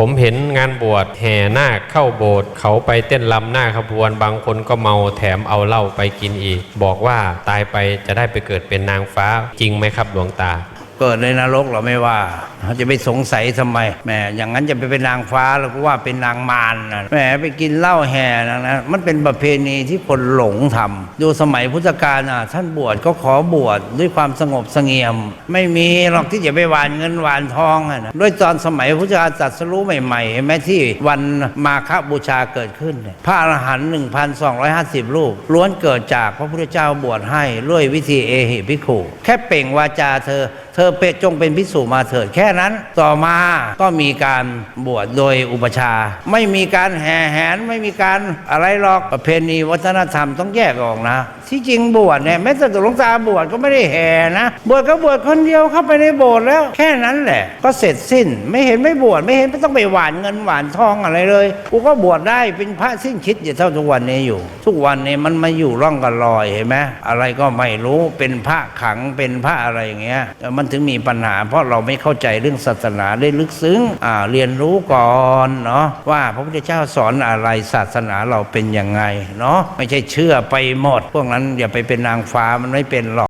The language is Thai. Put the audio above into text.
ผมเห็นงานบวชแห่นาคเข้าโบสถ์เขาไปเต้นลำหน้าขบวน บางคนก็เมาแถมเอาเหล้าไปกินอีก บอกว่าตายไปจะได้ไปเกิดเป็นนางฟ้าจริงไหมครับหลวงตา เกิดในนรกเราไม่ว่าเขาจะไปสงสัยทำไมแหมอย่างนั้นจะไปเป็นนางฟ้าเราก็ว่าเป็นนางมารนะแหมไปกินเหล้าแห่นะนะมันเป็นประเพณีที่คนหลงทำดูสมัยพุทธกาลอะท่านบวชก็ขอบวชด้วยความสงบสงเงียม ไม่มีหรอกที่จะไปหวานเงินหวานทองอะนะด้วยตอนสมัยพุทธกาลตรัสรู้ใหม่ๆเห็นไหมที่วันมาฆบูชาเกิดขึ้นเนี่ยพระอรหันต์1,250 รูปล้วนเกิดจากพระพุทธเจ้าบวชให้ด้วยวิธีเอหิภิกขุ แค่เปล่งวาจาเธอ เธอเปจงเป็นพิสูจมาเถิดแค่นั้นต่อมาก็มีการบวชโดยอุปชา ไม่มีการแห่แหนไม่มีการอะไรหรอกประเพณีวัฒนธรรมต้องแยกออกนะ ที่จริงบวชเนี่ยแม้แต่หลวงตาบวชก็ไม่ได้แห่นะ บวชก็บวชคนเดียวเข้าไปในโบสถ์แล้ว แค่นั้นแหละ ก็เสร็จสิ้นไม่เห็นไม่บวชไม่เห็นไม่ต้องไปหวานเงินหวานทองอะไรเลยกูก็บวชได้เป็นพระสิ้นคิดอย่าเท่าทุกวันนี้อยู่ ทุกวันนี้มันมาอยู่ร่องกันลอยเห็นไหมอะไรก็ไม่รู้เป็นพระขังเป็นพระอะไรอย่างเงี้ยมันถึงมีปัญหา เพราะเราไม่เข้าใจเรื่องศาสนาได้ลึกซึ้งเรียนรู้ก่อนเนาะว่าพระพุทธเจ้าสอนอะไรศาสนาเราเป็นยังไงเนาะไม่ใช่เชื่อไปหมด พวกนั้นอย่าไปเป็นนางฟ้ามันไม่เป็นหรอก